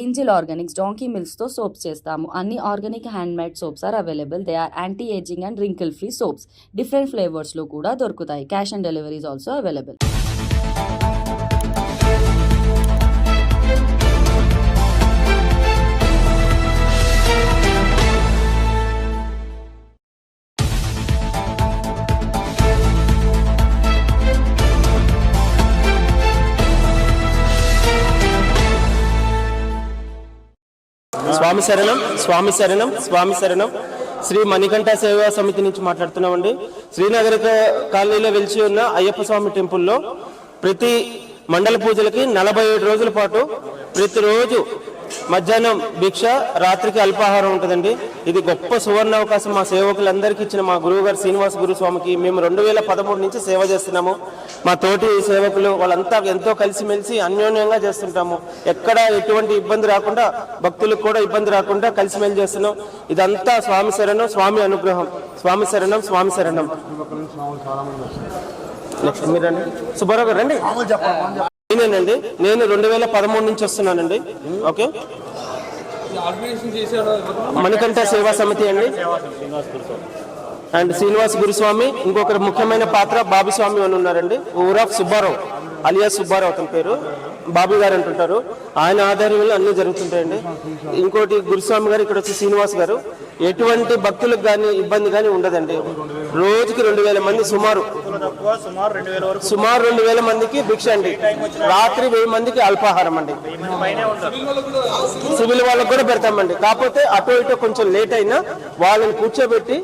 Angel Organics donkey మిల్క్స్తో soaps చేస్తాము. అన్ని organic hand made soaps are available. They are anti ageing and wrinkle free soaps. Different ఫ్లేవర్స్లో కూడా దొరుకుతాయి. Cash on deliveries also available. స్వామి శరణం స్వామి శరణం స్వామి శరణం. శ్రీ మణికంఠ సేవా సమితి నుంచి మాట్లాడుతున్నామండి. శ్రీనగర్ కాలనీలో వెలిచి ఉన్న అయ్యప్ప స్వామి టెంపుల్లో ప్రతి మండల పూజలకి నలభై ఏడు రోజుల పాటు ప్రతిరోజు మధ్యాహ్నం భిక్ష రాత్రికి అల్పాహారం ఉంటుందండి. ఇది గొప్ప సువర్ణ అవకాశం. మా సేవకులందరికీ ఇచ్చిన మా గురువు గారు శ్రీనివాస గురుస్వామికి మేము రెండు వేల పదమూడు నుంచి సేవ చేస్తున్నాము. మా తోటి సేవకులు వాళ్ళంతా ఎంతో కలిసిమెలిసి అన్యోన్యంగా చేస్తుంటాము. ఎక్కడ ఎటువంటి ఇబ్బంది రాకుండా భక్తులకు కూడా ఇబ్బంది రాకుండా కలిసిమెలిసి చేస్తున్నాం. ఇదంతా స్వామి శరణం స్వామి అనుగ్రహం. స్వామి శరణం స్వామి శరణం. నెక్స్ట్ మీరు రండి. సుబ్బారావు గారు రండి. నేనేనండి నేను రెండు వేల పదమూడు నుంచి వస్తున్నానండి. ఓకే. మణికంఠ సేవా సమితి అండి. అండ్ శ్రీనివాస్ గురుస్వామి ఇంకొకరు ముఖ్యమైన పాత్ర బాబుస్వామి అని ఉన్నారండి. ఊరాఫ్ సుబ్బారావు. అలియా సుబ్బారావు అతని పేరు. బాబు గారు అంటుంటారు. ఆయన ఆధ్వర్యంలో అన్నీ జరుగుతుంటాయండి. ఇంకోటి గురుస్వామి గారు ఇక్కడ వచ్చి శ్రీనివాస్ గారు. ఎటువంటి భక్తులకు కానీ ఇబ్బంది కానీ ఉండదండి. రోజుకి రెండు వేల మంది సుమారు. సుమారు రెండు వేల మందికి భిక్ష అండి. రాత్రి వెయ్యి మందికి అల్పాహారం అండి. సివిల్ వాళ్ళకి కూడా పెడతామండి. కాకపోతే అటు ఇటు కొంచెం లేట్ అయినా వాళ్ళని కూర్చోబెట్టి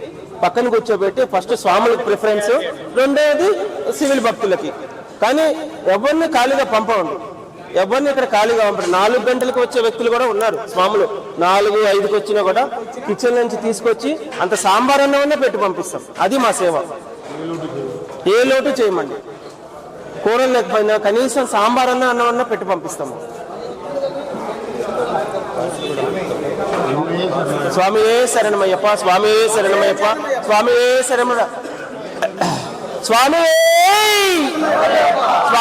పక్కన కూర్చోబెట్టి ఫస్ట్ స్వాములకు ప్రిఫరెన్స్ రెండోది సివిల్ భక్తులకి. కానీ ఎవరిని ఖాళీగా పంపవండి. ఎవరిని ఇక్కడ ఖాళీగా పంపరు. నాలుగు గంటలకు వచ్చే వ్యక్తులు కూడా ఉన్నారు స్వాములు. నాలుగు ఐదుకి వచ్చినా కూడా కిచెన్ నుంచి తీసుకొచ్చి అంత సాంబార్ అన్నవన్నే పెట్టి పంపిస్తాం. అది మా సేవ. ఏ లోటు చేయమండి. కూరలు లేకపోయినా కనీసం సాంబార్ అన్న అన్నవన్న పెట్టి పంపిస్తాము. స్వామి శరణమయ్యప్ప స్వామి శరణమయ్యప్ప స్వామి శరణ ei!